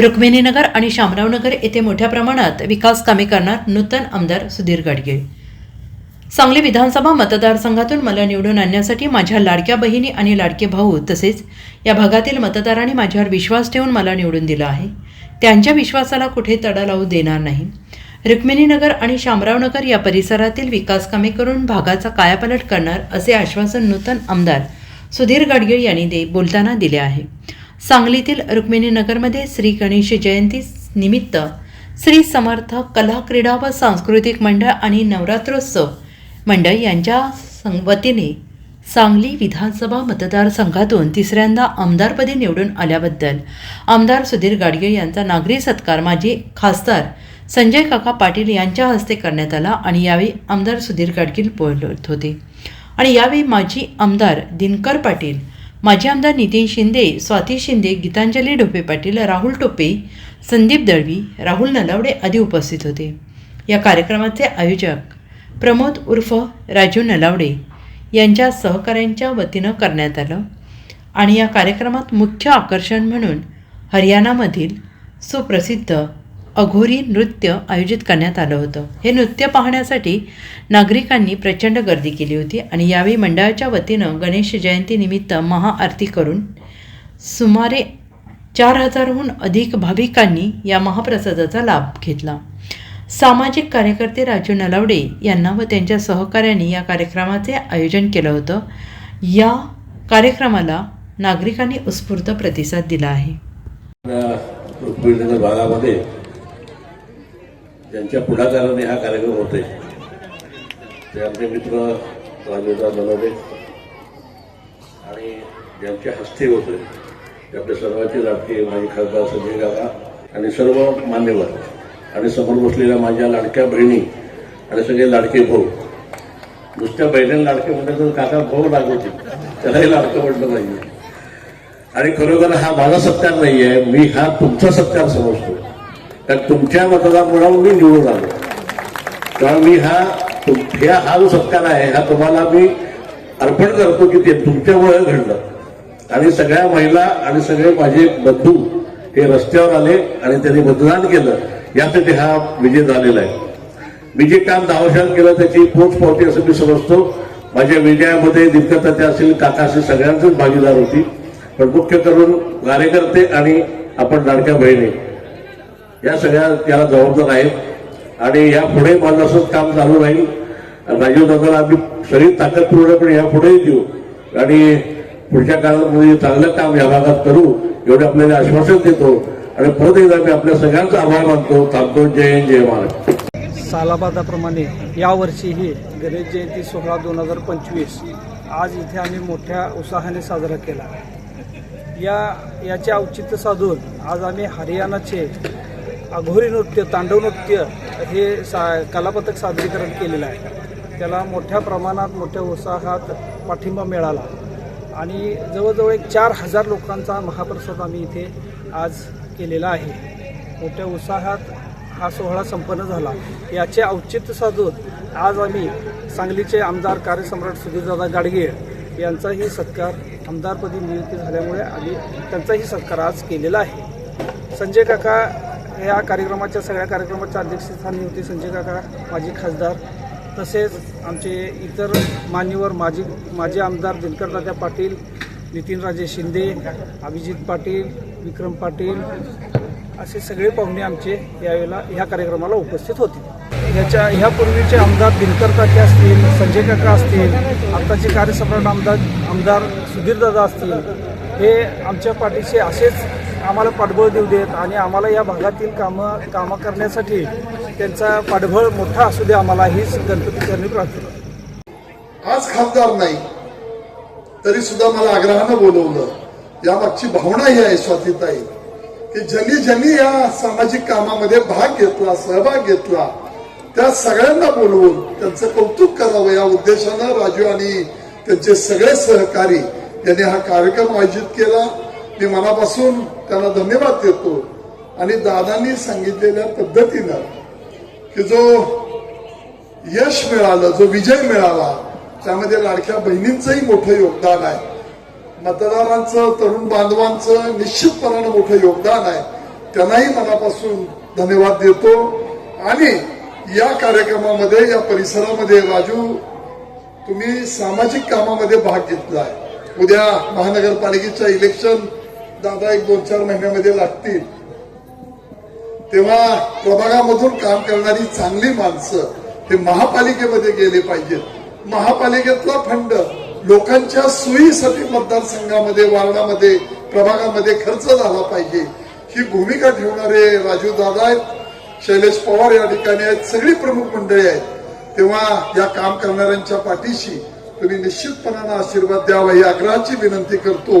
रुक्मिणीनगर आणि शामरावनगर येथे मोठ्या प्रमाणात विकास कामे करणार नूतन आमदार सुधीर गाडगे. सांगली विधानसभा मतदारसंघातून मला निवडून आणण्यासाठी माझ्या लाडक्या बहिणी आणि लाडके भाऊ तसेच या भागातील मतदारांनी माझ्यावर विश्वास ठेवून मला निवडून दिला आहे. त्यांच्या विश्वासाला कुठे तडा लावू देणार नाही. रुक्मिणीनगर आणि शामरावनगर या परिसरातील विकास कामे करून भागाचा कायापालट करणार असे आश्वासन नूतन आमदार सुधीर गाडगीळ यांनी दे बोलताना दिले आहे. सांगलीतील रुक्मिणीनगरमध्ये श्री गणेश जयंती निमित्त श्री समर्थ कला क्रीडा व सांस्कृतिक मंडळ आणि नवरात्रोत्सव मंडळ यांच्या सं- वतीने सांगली विधानसभा मतदारसंघातून तिसऱ्यांदा आमदारपदी निवडून आल्याबद्दल आमदार सुधीर गाडगे यांचा नागरी सत्कार माजी खासदार संजय काका पाटील यांच्या हस्ते करण्यात आला आणि यावेळी आमदार सुधीर गाडगील बोलत होते. आणि यावेळी माजी आमदार दिनकर पाटील माजी आमदार नितीन शिंदे स्वाती शिंदे गीतांजली ढोपे पाटील राहुल टोपे संदीप दळवी राहुल नलावडे आदी उपस्थित होते. या कार्यक्रमाचे आयोजक प्रमोद उर्फ राजू नलावडे यांच्या सहकाऱ्यांच्या वतीनं करण्यात आलं आणि या कार्यक्रमात मुख्य आकर्षण म्हणून हरियाणामधील सुप्रसिद्ध अघोरी नृत्य आयोजित करण्यात आलं होतं. हे नृत्य पाहण्यासाठी नागरिकांनी प्रचंड गर्दी केली होती आणि यावेळी मंडळाच्या वतीनं गणेश जयंतीनिमित्त महाआरती करून सुमारे चार हजारहून अधिक भाविकांनी या महाप्रसादाचा लाभ घेतला. सामाजिक कार्यकर्ते राजू नलावडे यांना व त्यांच्या सहकाऱ्यांनी या कार्यक्रमाचे आयोजन केलं होतं. या कार्यक्रमाला नागरिकांनी उत्स्फूर्त प्रतिसाद दिला आहे. भागामध्ये ज्यांच्या पुढाकाराने हा कार्यक्रम होते ते आमचे मित्र राजेंद्र नलवडे आणि ज्यांच्या हस्ते होते ते आपले सर्वांचे लाडके माझे खासदार संजय काका आणि सर्व मान्यवर आणि समोर बसलेल्या माझ्या लाडक्या बहिणी आणि सगळे लाडके भाऊ. नुसत्या बहिणीला लाडके म्हटलं तर काका भाऊ लागवते त्यालाही लाडकं म्हटलं पाहिजे. आणि खरोखर हा माझा सत्कार नाही आहे मी हा तुमचा सत्कार समजतो. कारण तुमच्या मतदारामुळे मी निवडून आलो. कारण मी हा तुम- ह्या हा जो सत्कार आहे हा तुम्हाला मी अर्पण करतो की ते तुमच्यामुळे घडलं. आणि सगळ्या महिला आणि सगळे माझे बंधू हे रस्त्यावर आले आणि त्यांनी मतदान केलं. यासाठी हा विजय झालेला आहे. मी जे काम दावशान केलं त्याची पोचपावती असं मी समजतो. माझ्या विजयामध्ये दिग्गत असतील काका असतील सगळ्यांचीच भागीदार होती. पण मुख्य करून कार्यकर्ते आणि आपण लाडक्या बहिणी. या सगळ्या त्याला जबाबदार आहेत आणि यापुढे माझं असंच काम चालू राहील. राजीव दादाला आम्ही सगळी ताकद पूर्णपणे यापुढेही देऊ. आणि पुढच्या काळामध्ये चांगलं काम या भागात करू एवढे आपल्याला आश्वासन देतो. आणि परत एकदा मी आपल्या सगळ्यांचा आभार मानतो. थांबतो. जय हिंद, जय महाराज सालाबादाप्रमाणे यावर्षीही गणेश जयंती सोहळा दोन हजार पंचवीस. आज इथे आम्ही मोठ्या उत्साहाने साजरा केला. या याचे औचित्य साधून आज आम्ही हरियाणाचे अघोरी नृत्य तांडव नृत्य हे सा कलापथक सादरीकरण केलेलं आहे. त्याला मोठ्या प्रमाणात मोठ्या उत्साहात पाठिंबा मिळाला. आणि जवळजवळ एक चार हजार लोकांचा महाप्रसाद आम्ही इथे आज केलेला आहे. मोठ्या उत्साहात हा सोहळा संपन्न झाला. याचे औचित्य साधून आज आम्ही सांगलीचे आमदार कार्यसम्राट सुधीरदादा गाडगीळ यांचाही सत्कार आमदारपदी नियुक्ती झाल्यामुळे आम्ही त्यांचाही सत्कार आज केलेला आहे. संजय काका या कार्यक्रमाच्या सगळ्या कार्यक्रमाच्या अध्यक्षस्थानी होते संजय काका माजी खासदार. तसेच आमचे इतर मान्यवर माजी माजी आमदार दिनकरदादा पाटील नितीनराजे शिंदे अभिजित पाटील विक्रम पाटील असे सगळे पाहुणे आमचे यावेळेला ह्या कार्यक्रमाला उपस्थित होते. ह्याच्या ह्यापूर्वीचे आमदार दिनकर असतील संजय काका असतील आत्ताचे कार्यसम्राट आमदार आमदार सुधीरदादा असतील हे आमच्या पाठीशी असेच आम्हाला पाठबळ देऊ देत आणि आम्हाला या भागातील कामं कामं करण्यासाठी त्यांचा पाठबळ मोठा असू दे आम्हाला हीच गणपती करणी प्रार्थना आज खासदार नाही तरी सुद्धा मला आग्रहानं बोलवलं. यामागची भावना ही आहे स्वातीताई की ज्यांनी ज्यांनी या सामाजिक कामामध्ये भाग घेतला सहभाग घेतला त्या सगळ्यांना बोलवून त्यांचं कौतुक करावं. या उद्देशानं राजू आणि त्यांचे सगळे सहकारी यांनी हा कार्यक्रम आयोजित केला. मी मनापासून त्यांना धन्यवाद देतो. आणि दादांनी सांगितलेल्या पद्धतीनं की जो यश मिळालं जो विजय मिळाला त्यामध्ये लाडक्या बहिणींचंही मोठं योगदान आहे. मतदारांचं तरुण बांधवांचं निश्चितपणानं मोठं योगदान आहे. त्यांनाही मनापासून धन्यवाद देतो. आणि या कार्यक्रमामध्ये या परिसरामध्ये राजू तुम्ही सामाजिक कामामध्ये भाग घेतलाय. उद्या महानगरपालिकेच्या इलेक्शन दादा एक दोन चार महिन्यामध्ये लागतील. तेव्हा प्रभागामधून काम करणारी चांगली माणसं हे महापालिकेमध्ये गेले पाहिजेत. महापालिकेतला फंड लोकांच्या सोयीसाठी मतदारसंघामध्ये वार्डामध्ये प्रभागामध्ये खर्च झाला पाहिजे. ही भूमिका ठेवणारे राजू दादा आहेत शैलेश पवार या ठिकाणी आहेत सगळी प्रमुख मंडळी आहेत. तेव्हा या काम करणाऱ्यांच्या पाठीशी तुम्ही निश्चितपणानं आशीर्वाद द्यावा ही आग्रहाची विनंती करतो.